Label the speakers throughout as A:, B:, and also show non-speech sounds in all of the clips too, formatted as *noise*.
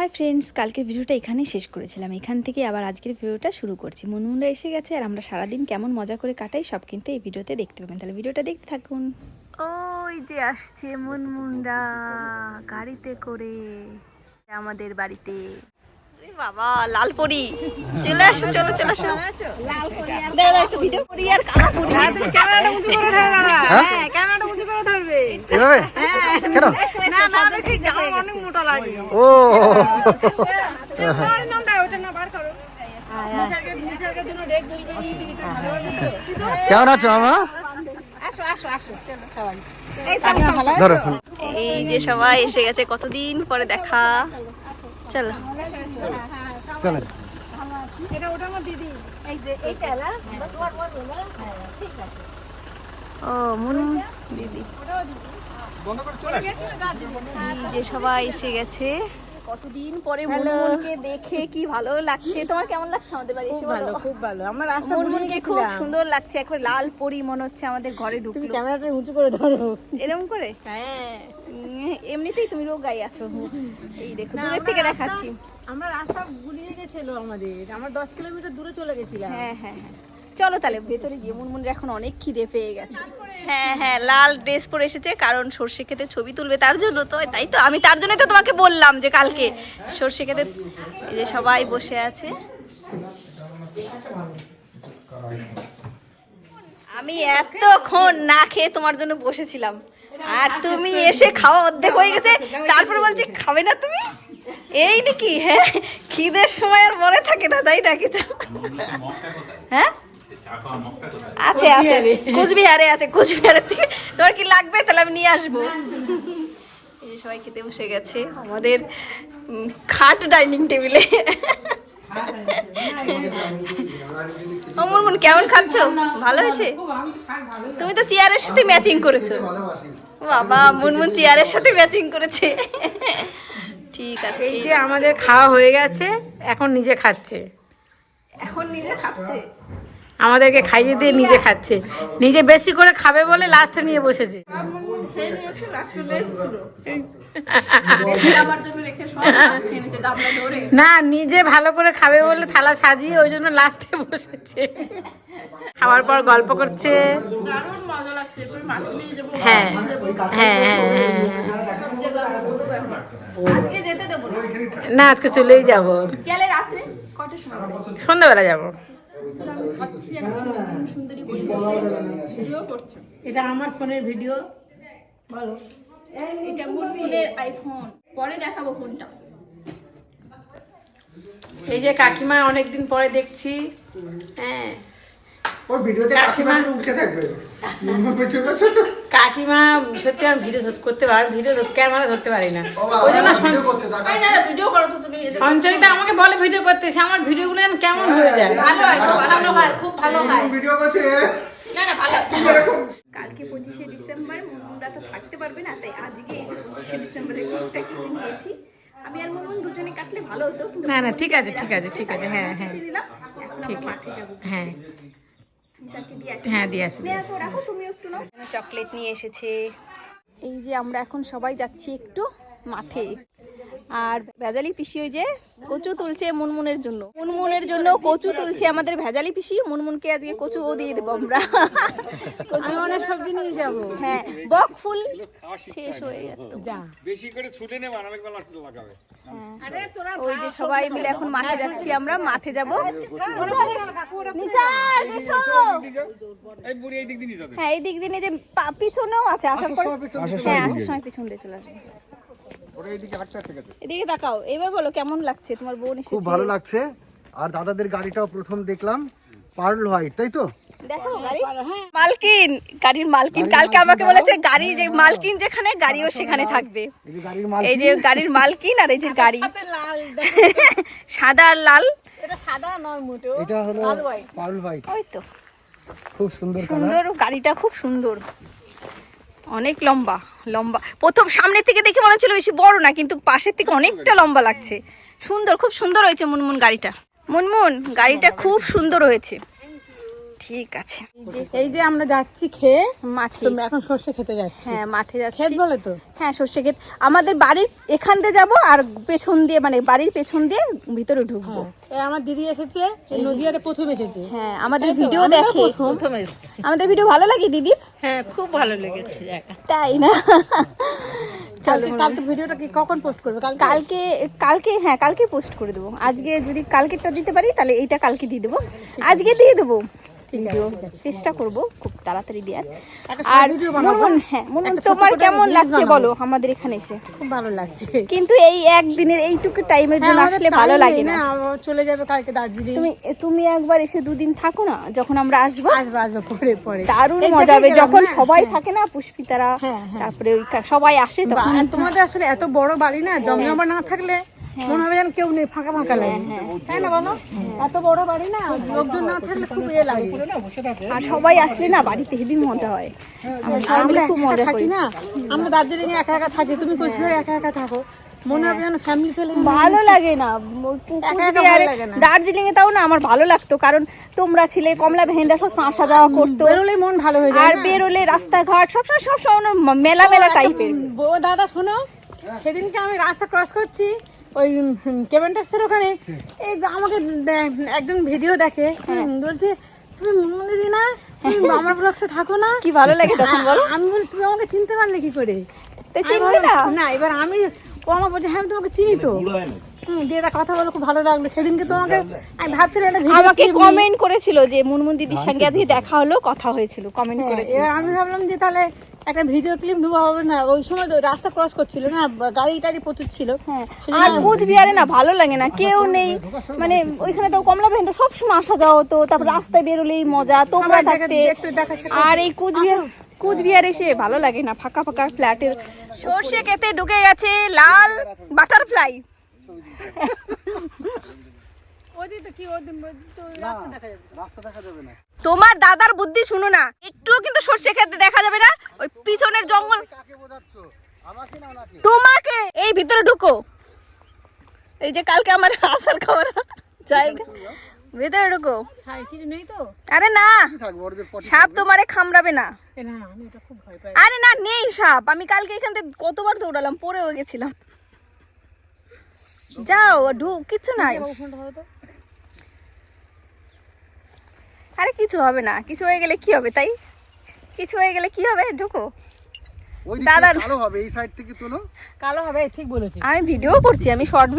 A: Hi friends, কালকের ভিডিওটা এখানেই শেষ করেছিলাম। এখান থেকে আবার আজকের ভিডিওটা শুরু করছি। মনমুন্ডা এসে গেছে আর আমরা সারাদিন কেমন মজা করে কাটাই সব কিন্তু এই ভিডিওতে দেখতে পাবেন। তাহলে ভিডিওটা দেখতে থাকুন। ওই যে আসছে মনমুন্ডা গাড়িতে করে আমাদের বাড়িতে। বাবা লালপরি। চলে আসো চলো চলে আসো। লালপরি দাদা একটু ভিডিও করি আর কানা করি।
B: ক্যামেরাটা উঁচু করে ধরে হ্যাঁ ক্যামেরাটা উঁচু করে ধরবে।
C: এভাবে কেন?
B: না না দেখি জামা অনেক মোটা লাগে।
C: ও।
B: তোমার নামটা ওটা না বার করো। নিশাকে নিশাকে জন্য রেক বলবে এই টিকিটটা ভালো হবে তো
C: কেমন আছো আমা
B: আসো আসো আসো। চলো খাওয়াই।
C: ধরো।
A: এই যে সবাই এসে গেছে কতদিন পরে দেখা? চলো।
C: চলে।
B: এটা ওটা আমার দিদি। এই যে এইটা না? তোমার বল না ঠিক আছে
A: ও মুনু দিদি যে সবাই এসে গেছে। কতদিন পরে মুনমুনকে দেখে কি ভালো লাগছে? তোমার কেমন লাগছে আমাদের বাড়ি? এসে বলো।
B: খুব ভালো। আমার রাস্তা
A: মুনমুনকে খুব সুন্দর লাগছে। একবার লাল পরি মনে হচ্ছে আমাদের ঘরে
B: তুমি ক্যামেরাটা উঁচু করে ধরো।
A: এরকম করে?
B: হ্যাঁ।
A: এমনিতেই তুমি রোগ গাই আছো। এই দেখো দূরের থেকে দেখাচ্ছি।
B: আমরা রাস্তা গুলিয়ে গেছিল আমাদের। আমরা দশ কিলোমিটার দূরে চলে গেছিলাম।
A: হ্যাঁ হ্যাঁ হ্যাঁ। চলো তাহলে, ভেতরে গিয়ে মুনমুনের এখন অনেক খিদে পেয়ে গেছে। হ্যাঁ হ্যাঁ লাল ড্রেস পরে এসেছে, কারণ সর্ষে খেতে ছবি তুলবে তার জন্য, তো তাই তো, আমি তার জন্যই তো তোমাকে বললাম যে কালকে সর্ষে খেতে, এই যে সবাই বসে আছে। আমি এতক্ষণ না খেয়ে তোমার জন্য বসেছিলাম, আর তুমি এসে খাওয়া অর্ধেক হয়ে গেছে, তারপর বলছি, খাবে না তুমি? এই নাকি হ্যাঁ খিদের সময় আর মনে থাকে না, তাই নাকি তো? হ্যাঁ? আছে আছে। কুচবিহারে আছে কুচবিহারের থেকে তোমার কি লাগবে? তাহলে আমি নিয়ে আসব। সবাই খেতে বসে গেছে। আমাদের খাট ডাইনিং টেবিলে। ও মুনমুন কেমন খাচ্ছ? ভালো হয়েছে? তুমি তো চেয়ারের সাথে ম্যাচিং করেছ। বাবা মুনমুন চেয়ারের সাথে ম্যাচিং করেছে। ঠিক আছে।
B: এই যে আমাদের খাওয়া হয়ে গেছে। এখন নিজে খাচ্ছে।
A: এখন নিজে খাচ্ছে।
B: আমাদেরকে খাইয়ে দিয়ে নিজে খাচ্ছে। নিজে বেশি করে খাবে বলে লাস্টে নিয়ে বসেছে। না, নিজে ভালো করে খাবে বলে থালা সাজিয়ে ওই জন্য লাস্টে বসেছে। খাওয়ার পর গল্প করছে। হ্যাঁ হ্যাঁ হ্যাঁ হ্যাঁ।
A: না,
B: আজকে চলেই যাবে? সন্ধ্যাবেলা যাব।
A: করছে।
B: এটা আমার ফোনের ভিডিও। বলো।
A: এটা ফোনের আইফোন। পরে দেখাবো ফোনটা।
B: এই যে কাকিমা অনেকদিন পরে দেখছি। হ্যাঁ।
C: ওর ভিডিওতে কাকিমা উঠে থাকবে।
B: কাকিমা সত্যি আমি ভিডিও করতে পারি ভিডিও ক্যামেরা ধরতে পারি না। ওই জন্য
C: ভিডিও করছে দেখো।
A: ভিডিও করো তো তুমি।
B: সঞ্চয়িতা আমাকে বলে ভিডিও করতে সে আমার ভিডিওগুলো যেন কেমন হয়ে যায়।
A: ভালো হয় ভালো হয় খুব ভালো হয়
C: ভিডিও করছে।
A: না না ভালো কালকে পঁচিশে ডিসেম্বর তো থাকতে পারবে না তাই আজকে এই যে পঁচিশে ডিসেম্বরের কেকটা কেটে নিয়েছি। আমি আর দুজনে কাটলে ভালো হতো
B: না না ঠিক আছে ঠিক আছে ঠিক আছে হ্যাঁ হ্যাঁ। ঠিক আছে
A: মাঠে যাব।
B: হ্যাঁ। হ্যাঁ দিয়ে আসো
A: রাখো তুমি একটু নাও। চকলেট নিয়ে এসেছে। এই যে আমরা এখন সবাই যাচ্ছি একটু মাঠে। আর ভেজালি পিসি ওই যে কচু তুলছে মুনমুনের জন্য। মুনমুনের জন্য কচু তুলছে আমাদের ভেজালি পিসি। মুনমুনকে আজকে কচু ও দিয়ে দেবো আমরা।
B: আমি অনেক সবজি নিয়ে যাব।
A: হ্যাঁ বক ফুল শেষ হয়ে গেছে।
D: বেশি করে ছুটে বেলা লাগাবে।
B: আরে তোরা
A: ওই যে সবাই মিলে এখন মাঠে যাচ্ছি আমরা মাঠে যাব। নিসার, এসো।
D: এই বুড়ি এই দিক দিয়ে যাবে।
A: হ্যাঁ এই দিক দিয়ে যে পিছনেও আছে আসার পর হ্যাঁ আসার সময় পিছন দিয়ে চলে আসবে। এদিকে তাকাও এবার বলো কেমন লাগছে তোমার বোন এসেছে?
C: খুব ভালো লাগছে। আর দাদাদের গাড়িটাও প্রথম দেখলাম পার্ল হোয়াইট তাই তো?
A: দেখো গাড়ি। মালকিন গাড়ির মালকিন। কালকে আমাকে বলেছে গাড়ি যে মালকিন যেখানে গাড়িও সেখানে থাকবে।
C: এই যে গাড়ির
A: মালকিন। আর এই যে গাড়ি। *laughs* সাদা আর লাল।
B: এটা সাদা নয় মোটেও।
C: এটা হলো পার্ল হোয়াইট
A: ওই তো।
C: খুব সুন্দর
A: সুন্দর গাড়িটা খুব সুন্দর। অনেক লম্বা। লম্বা। প্রথম সামনের থেকে দেখে মনে হচ্ছিল বেশি বড় না কিন্তু পাশের থেকে অনেকটা লম্বা লাগছে। সুন্দর খুব সুন্দর হয়েছে মুনমুন গাড়িটা। মুনমুন গাড়িটা খুব সুন্দর হয়েছে। ঠিক আছে।
B: এই যে আমরা যাচ্ছি খেয়ে
A: মাঠে।
B: এখন সর্ষে খেতে যাচ্ছি।
A: হ্যাঁ মাঠে যাচ্ছি।
B: খেত বলে তো?
A: হ্যাঁ সর্ষে ক্ষেত আমাদের বাড়ির এখান দিয়ে যাব আর পেছন দিয়ে মানে বাড়ির পেছন দিয়ে ভিতরে ঢুকবো।
B: এই আমার দিদি এসেছে এই নদিয়াতে প্রথম এসেছে।
A: হ্যাঁ আমাদের ভিডিও দেখে। আমাদের ভিডিও ভালো লাগে দিদির
B: হ্যাঁ খুব ভালো লেগেছে
A: তাই না?
B: কালকে কালকে ভিডিওটা কি কখন পোস্ট করবে? কালকে
A: কালকে কালকে হ্যাঁ কালকে পোস্ট করে দেবো। আজকে যদি কালকেরটা দিতে পারি তাহলে এইটা কালকে দিয়ে দেবো। আজকে দিয়ে দেবো। ভিডিও চেষ্টা করব খুব তাড়াতাড়ি দেওয়ার। আর মুনমুন হ্যাঁ মুনমুন তোমার কেমন লাগছে বলো আমাদের এখানে এসে?
B: খুব ভালো লাগছে।
A: কিন্তু এই একদিনের এইটুকু টাইমের
B: হ্যাঁ,
A: জন্য আসলে ভালো লাগে না।
B: চলে যাবে কালকে দার্জিলিং।
A: তুমি তুমি একবার এসে দুদিন থাকো না যখন আমরা আসব।
B: আসবে আসবে পরে পরে।
A: দারুণ মজা হবে। যখন
B: হ্যাঁ,
A: সবাই
B: হ্যাঁ।
A: থাকে না পুষ্পিতারা। তারপরে ওই সবাই আসে তখন
B: তোমাদের আসলে এত বড় বাড়ি না জমজমা না থাকলে মনে হবে যেন কেউ নেই ফাঁকা ফাঁকা লাগে। তাই না বলো? এত বড় বাড়ি না লোকজন না থাকলে খুব ইয়ে লাগে।
A: আর সবাই আসলে না বাড়িতে হেদিন মজা হয়। আমরা খুব মজা
B: থাকি না? আমরা দার্জিলিং এ একা একা থাকি তুমি কোচবিহারে একা একা থাকো। মনে হবে যেন ফ্যামিলি ফেলে
A: ভালো লাগে না।
B: একা একা ভালো লাগে না।
A: দার্জিলিং এ তাও না আমার ভালো লাগতো কারণ তোমরা ছিলে কমলা ভেন্ডা সব আসা যাওয়া করতো।
B: বেরোলেই মন ভালো হয়ে যায়
A: আর বেরোলে রাস্তাঘাট সবসময় সবসময় না মেলা মেলা টাইপের
B: দাদা শোনো। সেদিনকে আমি রাস্তা ক্রস করছি। ওই কেভেন্টার্সের ওখানে এই আমাকে দে- একজন ভিডিও দেখে বলছে তুমি মুনমুন দিদি না তুমি আমার ব্লগসে থাকো না?
A: কি ভালো লাগে তখন বলো।
B: আমি বলি তুমি আমাকে চিনতে পারলে কি করে?
A: তো
B: আমি
A: না?
B: না এবার আমি ও আমার বলছে হ্যাঁ আমি তোমাকে চিনি তো। হুম দিয়ে দা কথা বলে খুব ভালো লাগল। সেদিনকে তোমাকে আমি ভাবছিলাম একটা ভিডিও
A: আমাকে কমেন্ট করেছিল যে মুনমুন দিদির সঙ্গে আজকে দেখা হলো কথা হয়েছিল কমেন্ট করেছিল।
B: এবার আমি ভাবলাম যে তাহলে একটা ভিডিও ক্লিপ নেব হবে না ওই সময় তো রাস্তা ক্রস করছিল না গাড়ি টাড়ি প্রচুর ছিল।
A: হ্যাঁ আর কোচবিহারে না ভালো লাগে না কেউ নেই। মানে ওইখানে তো কমলা সব সময় আসা যাওয়া হতো তারপর রাস্তায় বেরোলেই মজা তোমরা থাকতে। আর এই কুচবিহার কুচবিহার এসে ভালো লাগে না ফাঁকা ফাঁকা ফ্ল্যাটের সর্ষে কেটে ঢুকে গেছে লাল বাটারফ্লাই।
B: ওদিকে তো কি ওদিন রাস্তা দেখা যাবে।
C: রাস্তা দেখা যাবে না।
A: তোমার দাদার বুদ্ধি শুনো না। একটুও কিন্তু সর্ষে খেতে দেখা যাবে না। ওই পিছনের জঙ্গল
C: কাকে বোঝাচ্ছ? আমাকে না ওনাকে?
A: তোমাকে! এই ভিতরে ঢুকো। এই যে কালকে আমার আসার খাবার জায়গা। ভিতরে ঢুকো।
B: কিছু নেই তো?
A: আরে না! সাপ তোমারে খামড়াবে না।
B: এ না না আমি এটা খুব ভয় পাই।
A: আরে না নেই সাপ। আমি কালকে এখান থেকে কতবার দৌড়ালাম পড়েও গেছিলাম। যাও ঢুক কিছু নাই
B: বাবু ফোনটা ধরো তো
A: আরে কিছু হবে না কিছু হয়ে গেলে কি হবে তাই? কিছু হয়ে গেলে কি হবে? ঢুকো।
C: ওই
A: দাদার-
C: দাদার হবে এই সাইড থেকে তোলো।
B: কালো হবে ঠিক বলেছি
A: আমি ভিডিও করছি আমি শর্ট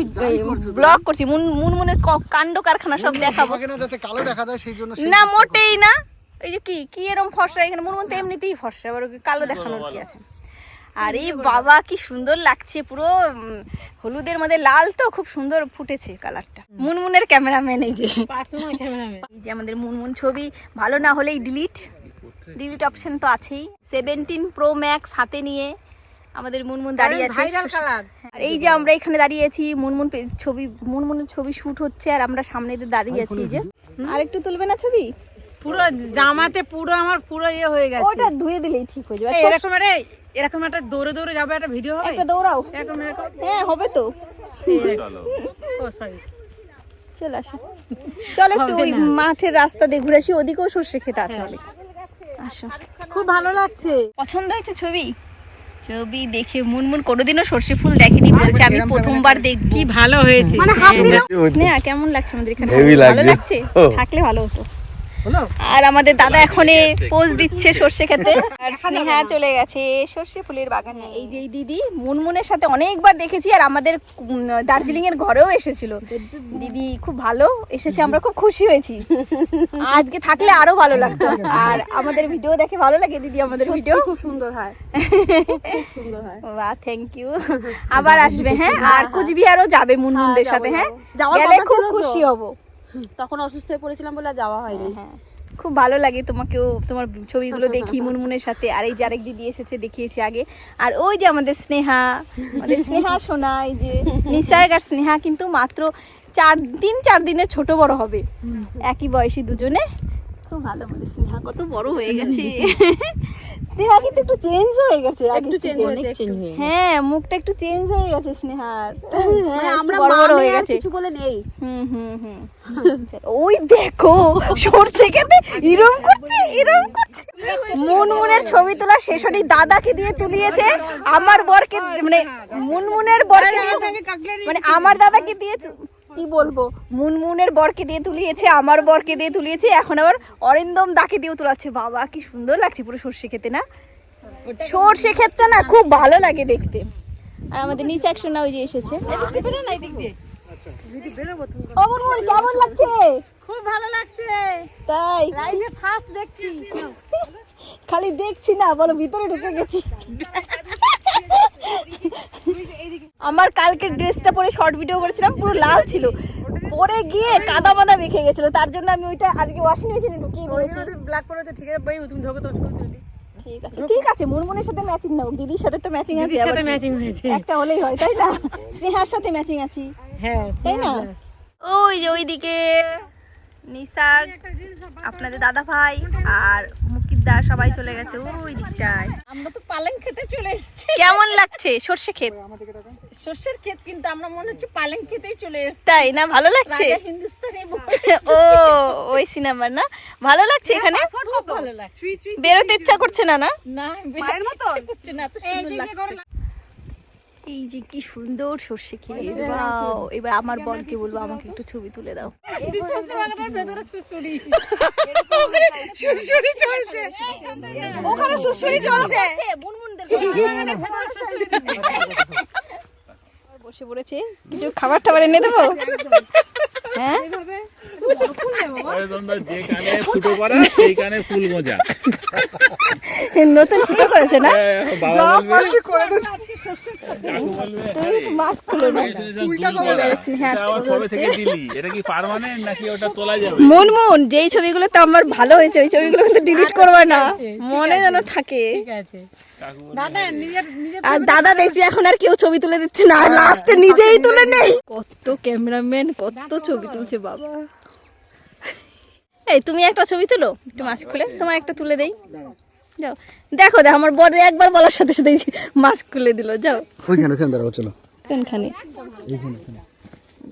A: ব্লগ করছি মুন মুনমুনের কাণ্ড কারখানা সব দেখাবো।
C: না যাতে কালো দেখা যায় সেই জন্য
A: না মোটেই না। এই যে কি কি এরকম ফর্সা এখানে? মুনমুন তো এমনিতেই ফর্সা আবার কালো দেখানোর কি আছে? আর বাবা কি সুন্দর লাগছে পুরো হলুদের মধ্যে লাল তো খুব সুন্দর ফুটেছে কালারটা মুনমুনের ক্যামেরাম্যান এই যে। এই যে আমাদের মুনমুন ছবি ভালো না হলেই ডিলিট ডিলিট অপশন তো আছেই। সেভেন্টিন প্রো ম্যাক্স হাতে নিয়ে আমাদের মুনমুন দাঁড়িয়ে আছে। আর এই যে আমরা এখানে দাঁড়িয়ে আছি মুনমুন ছবি মুনমুনের ছবি শুট হচ্ছে আর আমরা সামনে দাঁড়িয়ে আছি যে। আর একটু তুলবে না ছবি?
B: পুরো জামাতে পুরো আমার পুরো ইয়ে হয়ে গেছে।
A: ওটা ধুয়ে দিলেই ঠিক হয়ে যাবে।
B: এরকম এরকম একটা দৌড়ে দৌড়ে যাবে একটা ভিডিও হবে?
A: একটা দৌড়াও।
B: এরকম এরকম?
A: হ্যাঁ হবে তো।
B: ও সরি
A: চলে আসো। চলো একটু ওই
B: হ্যাঁ।
A: মাঠের রাস্তা দিয়ে ঘুরে আসি ওদিকেও সর্ষে খেতে আছে অনেক। আসো।
B: খুব ভালো লাগছে।
A: পছন্দ হয়েছে ছবি? ছবি দেখে মুনমুন কোনোদিনও সর্ষে ফুল দেখেনি বলছে আমি প্রথমবার দেখব।
B: কি ভালো হয়েছে।
A: মানে স্নেহা কেমন লাগছে আমাদের এখানে? ভালো।
E: লাগছে।
A: থাকলে ভালো হতো। আর আমাদের দাদা এখন পোজ দিচ্ছে সর্ষে খেতে। *laughs* আর স্নেহা চলে গেছে সর্ষে ফুলের বাগানে। এই যে দিদি মুনমুনের সাথে অনেকবার দেখেছি আর আমাদের দার্জিলিং এর ঘরেও এসেছিল। দিদি খুব ভালো এসেছে আমরা খুব খুশি হয়েছি। আজকে থাকলে আরও ভালো লাগতো। আর আমাদের ভিডিও দেখে ভালো লাগে দিদি আমাদের ভিডিও? খুব সুন্দর হয়। বাহ থ্যাংক ইউ আবার আসবে হ্যাঁ? আর কুচবিহারও যাবে মুনমুনদের সাথে হ্যাঁ? গেলে খুব খুশি হব।
F: তখন অসুস্থ হয়ে পড়েছিলাম বলে যাওয়া হয়নি।
A: হ্যাঁ খুব ভালো লাগে তোমাকেও তোমার ছবিগুলো দেখি মুনমুনের সাথে আর এই যে আরেক দিদি এসেছে দেখিয়েছি আগে। আর ওই যে আমাদের স্নেহা আমাদের স্নেহা শোনা এই যে নিসার্গ আর স্নেহা কিন্তু মাত্র চার দিন চার দিনে ছোট বড় হবে। একই বয়সী দুজনে। খুব ভালো আমাদের স্নেহা কত বড় হয়ে গেছে। *laughs* স্নেহা কিন্তু একটু চেঞ্জ হয়ে গেছে একটু চেঞ্জ
F: অনেক চেঞ্জ হয়ে
A: হ্যাঁ মুখটা একটু চেঞ্জ হয়ে গেছে স্নেহার।
F: মানে আমরা
A: বড় বড় হয়ে আছে
F: কিছু বলে নেই।
A: হুম হুম হুম। ওই দেখো সরষে খেতে ইরম করছে ইরম করছে। মুনমুনের ছবি তোলা শেষ হয়নি। দাদাকে দিয়ে তুলিয়েছে আমার বরকে মানে মুনমুনের বরকে মানে আমার দাদাকে দিয়ে কি বলব? মুনমুনের বরকে দিয়ে তুলিয়েছে আমার বরকে দিয়ে তুলিয়েছে এখন আবার অরিন্দম দাকে দিয়ে তুলাচ্ছে। বাবা কি সুন্দর লাগছে পুরো সর্ষে খেতে না? সর্ষে ক্ষেতটা না খুব ভালো লাগে দেখতে। আর আমাদের নিচে একশো না ওই যে এসেছে। কেমন লাগছে?
B: খুব ভালো লাগছে।
A: তাই।
B: লাইভে ফার্স্ট দেখছি। *laughs*
A: খালি দেখছি না বলো ভিতরে ঢুকে গেছি। আমার কালকে ড্রেসটা পরে শর্ট ভিডিও করেছিলাম পুরো লাল ছিল। পরে গিয়ে কাদা মাদা মেখে গেছিল তার জন্য আমি ওইটা আজকে ওয়াশিং মেশিনে ঢুকিয়ে দিয়েছি।
B: ব্ল্যাক করে তো ঠিক আছে বই তুমি ঢোকে তো
A: ঠিক আছে ঠিক আছে মুনমুনের সাথে ম্যাচিং নাও দিদির সাথে তো ম্যাচিং আছে
B: দিদির সাথে ম্যাচিং হয়েছে।
A: একটা হলেই হয় তাই না? স্নেহার সাথে ম্যাচিং আছি।
B: হ্যাঁ
A: তাই না? ওই যে ওইদিকে নিসার আপনাদের দাদা ভাই আর মুকিদ্দা সবাই চলে গেছে ওই দিকটায়।
B: আমরা তো পালং খেতে চলে এসেছি।
A: কেমন লাগছে সর্ষে ক্ষেত?
B: সর্ষের ক্ষেত কিন্তু আমরা মনে হচ্ছে পালং খেতেই চলে এসেছি।
A: তাই না? ভালো লাগছে?
B: হিন্দুস্তানি
A: ও ওই সিনেমার না? ভালো লাগছে এখানে?
B: ভালো লাগছে।
A: বেরোতে ইচ্ছা করছে না না?
B: না মায়ের মতো করছে না তো সুন্দর লাগছে।
A: এই যে কি সুন্দর সর্ষে খেয়ে বাও এবার আমার বলকে বলব আমাকে একটু ছবি তুলে দাও। ওখানে চলছে। *laughs* বসে পড়েছে। কিছু খাবার টাবার এনে দেবো? হ্যাঁ?
E: গোজা
A: নতুন ফুটো করেছে না? হ্যাঁ,
E: এটা আবার কবে থেকে দিলি এটা কি পার্মানেন্ট নাকি ওটা তোলা যাবে?
A: মুনমুন যেই ছবিগুলো তো আমার ভালো হয়েছে ওই ছবিগুলো কিন্তু ডিলিট করবে না। মনে যেন থাকে।
B: ঠিক আছে।
A: আর দাদা দেখছি এখন আর কেউ ছবি তুলে দিচ্ছে না। লাস্টে নিজেই তুলে নেই। কত ক্যামেরাম্যান কত ছবি তুলছে বাবা। এই তুমি একটা ছবি তুলো একটু মাস্ক খুলে। তোমার একটা তুলে দেই। যাও। দেখো দেখো আমার বড় একবার বলার সাথে সাথে মাস্ক খুলে দিল যাও।
C: ওইখানে ওখানে দাঁড়াবো চলো।
A: কোনখানে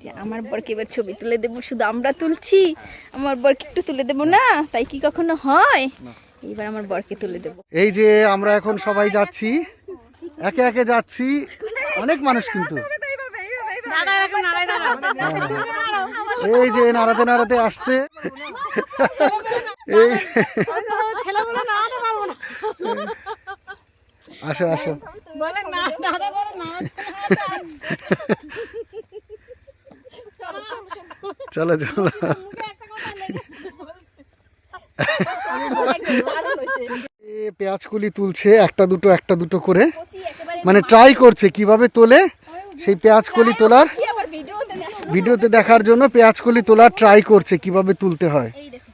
A: যে আমার বরকে এবার ছবি তুলে দেবো শুধু আমরা তুলছি। আমার বরকে একটু তুলে দেবো না তাই কি কখনো হয়? এবার আমার বরকে তুলে দেবো।
C: এই যে আমরা এখন সবাই যাচ্ছি, একে একে যাচ্ছি, অনেক মানুষ কিন্তু। এই যে নাড়াতে নাড়াতে আসছে। এই আসো আসো। চলো চলো। এ পেঁয়াজ কুলি তুলছে একটা দুটো একটা দুটো করে। মানে ট্রাই করছে কীভাবে তোলে সেই পেঁয়াজ কলি তোলার। ভিডিওতে দেখার জন্য পেঁয়াজ কলি তোলার ট্রাই করছে কীভাবে তুলতে হয়।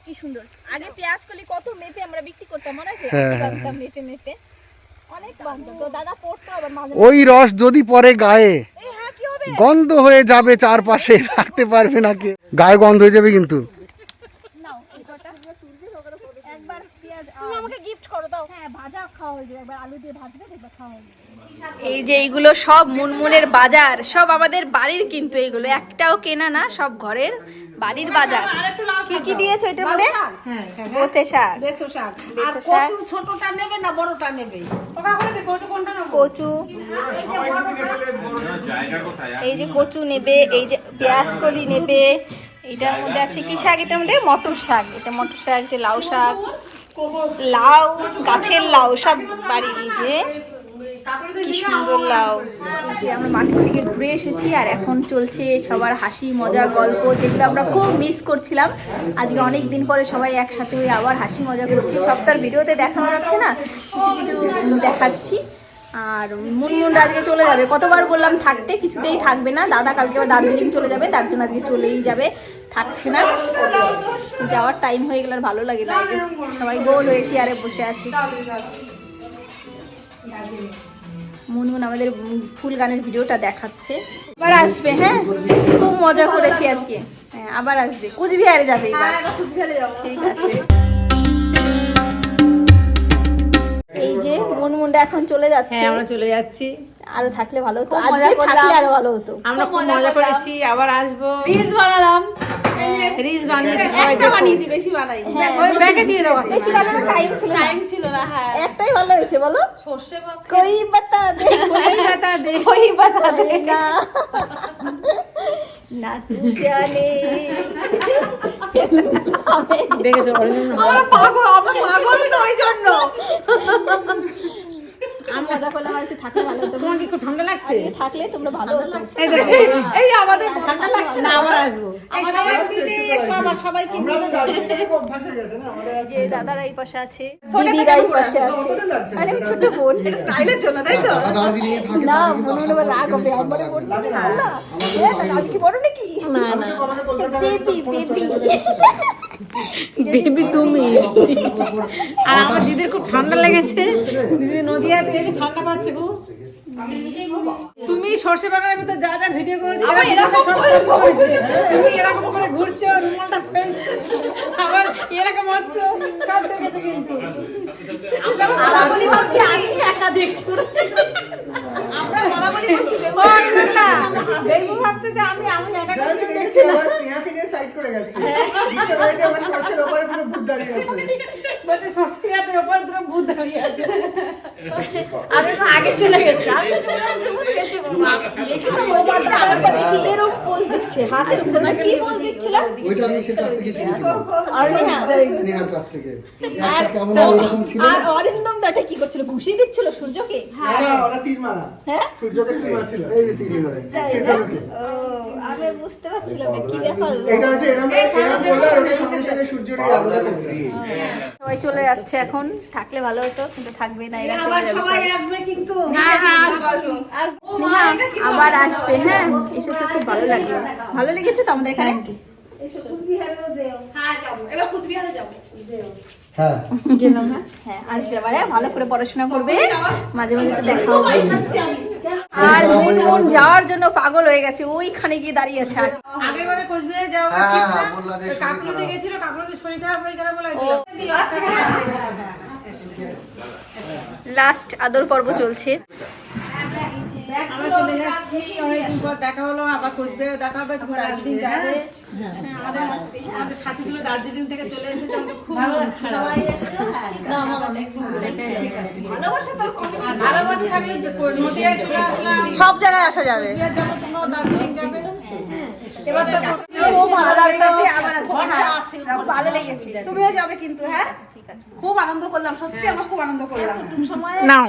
A: কি সুন্দর। আগে পেঁয়াজ কত মেপে আমরা বিক্রি করতাম মনে আছে?
C: হ্যাঁ, হ্যাঁ,
A: মেপে মেপে। মাঝে
C: ওই রস যদি পরে গায়ে
A: হ্যাঁ
C: গন্ধ হয়ে যাবে চারপাশে থাকতে পারবে না কে গায়ে গন্ধ হয়ে যাবে কিন্তু
A: নাও এই কটা একবার পেঁয়াজ তুমি আমাকে গিফট করো দাও। হ্যাঁ ভাজা খাওয়া হয়ে যাবে একবার আলু দিয়ে ভাজবে দেখবা খাওয়া হয়ে এই যে এইগুলো সব মুনমুনের বাজার সব আমাদের বাড়ির কিন্তু এইগুলো একটাও কেনা না সব ঘরের বাড়ির বাজার। কি কি দিয়েছ এটার মধ্যে? বোতে শাক।
B: বেতো শাক।
A: বেতো শাক।
B: ছোটটা নেবে না বড়টা নেবে?
A: কচু। এই যে কচু নেবে এই যে পেঁয়াজ কলি নেবে। এটার মধ্যে আছে কি শাক? এটার মধ্যে মটর শাক। এটা মটর শাক এটা লাউ শাক। লাউ, গাছের লাউ, সব বাড়ি যে। কি সুন্দর লাউ। যে আমরা মাঠের দিকে ঘুরে এসেছি আর এখন চলছে সবার হাসি, মজা, গল্প, যেগুলো আমরা খুব মিস করছিলাম। আজকে অনেক দিন পরে সবাই একসাথে হয়ে আবার হাসি, মজা করছি। সবটার ভিডিওতে দেখানো যাচ্ছে না, কিছু কিছু দেখাচ্ছি। আর মুনমুনরা আজকে চলে যাবে। কতবার বললাম থাকতে, কিছুতেই থাকবে না। দাদা কালকে আবার দার্জিলিং চলে যাবে, তার জন্য আজকে চলেই যাবে। থাকছে না। যাওয়ার টাইম হয়ে গেলে আর ভালো লাগে না। সবাই গোল হয়েছি আরে বসে আছি। মুনমুন আমাদের ফুল গানের ভিডিওটা দেখাচ্ছে। আবার আসবে হ্যাঁ? খুব মজা করেছি আজকে। হ্যাঁ আবার আসবে। কুচবিহারে যাবে ঠিক আছে। এই যে মুনমুনটা এখন চলে যাচ্ছে।
B: হ্যাঁ আমরা চলে যাচ্ছি।
A: আরও থাকলে ভালো হতো। আজকে থাকলে আরও ভালো হতো।
B: আমরা খুব মজা করেছি আবার আসব।
F: রিলস বানালাম।
B: রিলস বানিয়েছি
F: একটা বানিয়েছি বেশি বানাই
B: ওই ব্যাগে দিয়ে দাও
A: বেশি ভালো টাইম ছিল।
F: টাইম ছিল না হ্যাঁ।
A: একটাই ভালো হয়েছে বলো?
F: সর্ষে ভাত
A: কই বাতা দে।
B: কথা দে।
A: কই বাতা দে না। না তু জানে।
B: দেখেছ ওর জন্য
A: পাগল আমি পাগল তো ওই জন্য। আমি মজা করলাম আর একটু থাকলে ভালো হতো।
B: তোমার কি ঠান্ডা লাগছে?
A: থাকলে তোমরা ভালো
B: এই
A: আমাদের ঠান্ডা লাগছে
B: না? আবার আসব। এই সবাই মিলে। এসো আবার সবাইকে
A: যে দাদারা এই পাশে আছে দিদিরা এই পাশে আছে। আরে আমি ছোট বোন। স্টাইলের জন্য তাই তো না মনে হলো রাগ হবে আমার বোন না। না এ, তাহলে আমি কি বড় নাকি?
B: না না
A: বেবি বেবি
B: বেবি তুমি। আর আমার দিদির খুব ঠান্ডা লেগেছে। দিদি নদিয়াতে এসে ঠান্ডা পাচ্ছে গো। তুমি সর্ষে বাগানের ভিতরে যা যা ভিডিও করে তুমি এরকম করে ঘুরছো রুমালটা ফেলছো আবার এরকম হচ্ছ সব দেখেছে কিন্তু।
A: আর আমি আমি একা দেখছি
B: ভাবতে যে আমি আমি একা কিছু দেখছি না বলছে সর্ষে গাছের ওপর দুটো ভূত দাঁড়িয়ে আছে। আর ওরা আগে চলে গেছে যে ভূত গেছে বাবা।
A: তোমার দাদা একবার দেখি এরকম পোজ দিচ্ছে? হাতের সোনা কি পোজ দিচ্ছিল
C: ওইটা আমি সে কাছ থেকে শিখেছিলাম।
A: আর
C: স্নেহার কাছ থেকে। কেমন এরকম ছিল?
A: আর অরিন্দম দাটা কি করছিল? ঘুষি দিচ্ছিল সূর্যকে? হ্যাঁ?
C: হয়।
A: না? আমি বুঝতে পারছিলাম না কি ব্যাপার সবাই চলে যাচ্ছে এখন থাকলে ভালো হতো কিন্তু থাকবে না এরা চলে সবাই।
B: আসবে কিন্তু।
A: হ্যাঁ, হ্যাঁ, আবার আসবে হ্যাঁ এসেছে খুব ভালো লাগল। ভালো লেগেছে তো আমাদের এখানে?
C: হ্যাঁ
A: হ্যাঁ। আসবে হ্যাঁ ভালো করে পড়াশোনা করবে। মাঝে মাঝে তো দেখা হবে। আর মুনমুন যাওয়ার জন্য পাগল হয়ে গেছে ওইখানে গিয়ে দাঁড়িয়ে আছে।
B: আগের বারে কোচবিহারে যাওয়া
C: হ্যাঁ,
B: ঠিক না?
C: বললা যে শরীর
B: কাকুলিতে
C: খারাপ।
B: গেছিল কাকুলিতে শরীর খারাপ গেল বলে
A: লাস্ট আদর পর্ব চলছে।
B: আমরা চলে যাচ্ছি। অনেকদিন পর দেখা হলো আবার কোচবিহারে দেখা হবে তুমি দার্জিলিং যাবে। হ্যাঁ, আমাদের আমাদের সাথীগুলো দার্জিলিং থেকে চলে এসেছে খুব সবাই ভালোবাসা থাকলে যে চলে আসলাম
A: সব জায়গায় আসা যাবে।
B: যাব দার্জিলিং যাবে এবার তো
F: তুমিও যাবে কিন্তু হ্যাঁ? খুব আনন্দ করলাম সত্যি আমরা খুব আনন্দ করলাম।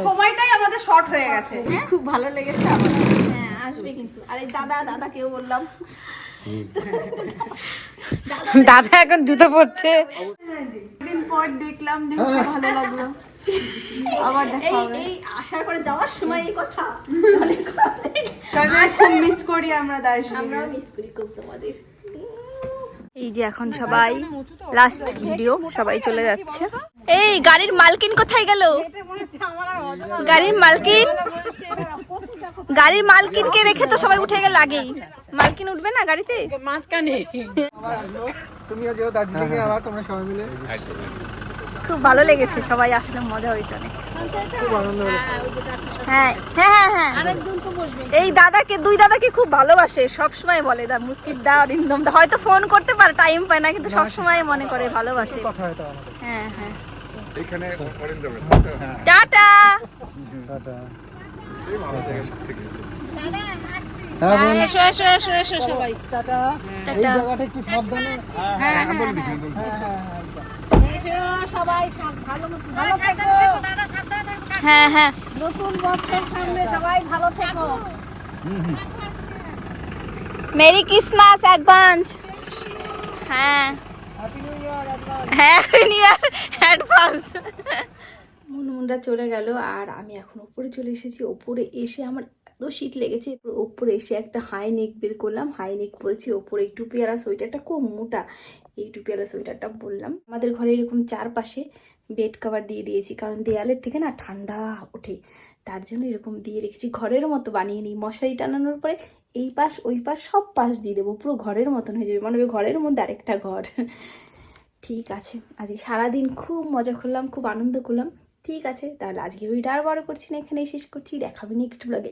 F: সময়টাই আমাদের শর্ট হয়ে গেছে।
A: খুব ভালো লেগেছে হ্যাঁ আসবে কিন্তু। আর এই দাদা দাদা কেউ বললাম
B: দাদা এখন জুতো পড়ছে
F: দিন পর দেখলাম দেখে ভালো লাগল। আবার দেখা
A: এই এই আসার পরে যাওয়ার সময় এই কথা। *laughs*
F: মিস করি আমরা
A: আমরাও মিস করি খুব তোমাদের। এই যে এখন সবাই লাস্ট ভিডিও সবাই চলে যাচ্ছে। এই গাড়ির মালকিন কোথায় গেল? গাড়ির মালকিন? গাড়ির মালকিনকে রেখে তো সবাই উঠে গেল আগেই। মালকিন উঠবে না গাড়িতে?
B: মাঝখানে।
C: তুমিও যেও দার্জিলিং এ আবার তোমরা সবাই মিলে।
A: খুব ভালো লেগেছে সবাই আসলে মজা হয়েছে অনেক। হ্যাঁ হ্যাঁ হ্যাঁ হ্যাঁ এই দাদাকে দুই দাদাকে খুব ভালোবাসে সব সময় বলে দা মুক্তির দা অরিন্দম দা হয়তো ফোন করতে পারে টাইম পায় না কিন্তু সব সময় মনে করে ভালোবাসে।
C: কথা হয়তো আমাদের।
A: হ্যাঁ হ্যাঁ। টাটা!
C: টাটা। হ্যাঁ
B: এসো এসো এসো এসো সবাই।
C: টাটা। এই জায়গাটা একটু সাবধানে।
A: হ্যাঁ হ্যাঁ।
B: নতুন বছর সামনে সবাই ভালো থেকো।
A: Merry Christmas advance. হ্যাঁ। হ্যাঁ নিউ ইয়ার অ্যাডভান্স মুনমুনরা চলে গেল আর আমি এখন ওপরে চলে এসেছি। ওপরে এসে আমার এত শীত লেগেছে ওপরে এসে একটা হাই নেক বের করলাম। হাই নেক পরেছি ওপরে একটু পেয়ারা সোয়েটারটা খুব মোটা। এই টু পেয়ারা সোয়েটারটা বললাম। আমাদের ঘরে এরকম চারপাশে বেড কভার দিয়ে দিয়েছি, কারণ দেয়ালের থেকে না ঠান্ডা ওঠে। তার জন্য এরকম দিয়ে রেখেছি। ঘরের মতো বানিয়ে নিই। মশারি টানানোর পরে এই পাশ, ওই পাশ, সব পাশ দিয়ে দেবো। পুরো ঘরের মতন হয়ে যাবে। মানে ঘরের মধ্যে আরেকটা ঘর। ঠিক আছে। আজকে সারাদিন খুব মজা করলাম, খুব আনন্দ করলাম। ঠিক আছে, তাহলে আজকে ভিডিওটা আর বড় করছি না, এখানেই শেষ করছি। দেখাবে নেক্সট ব্লগে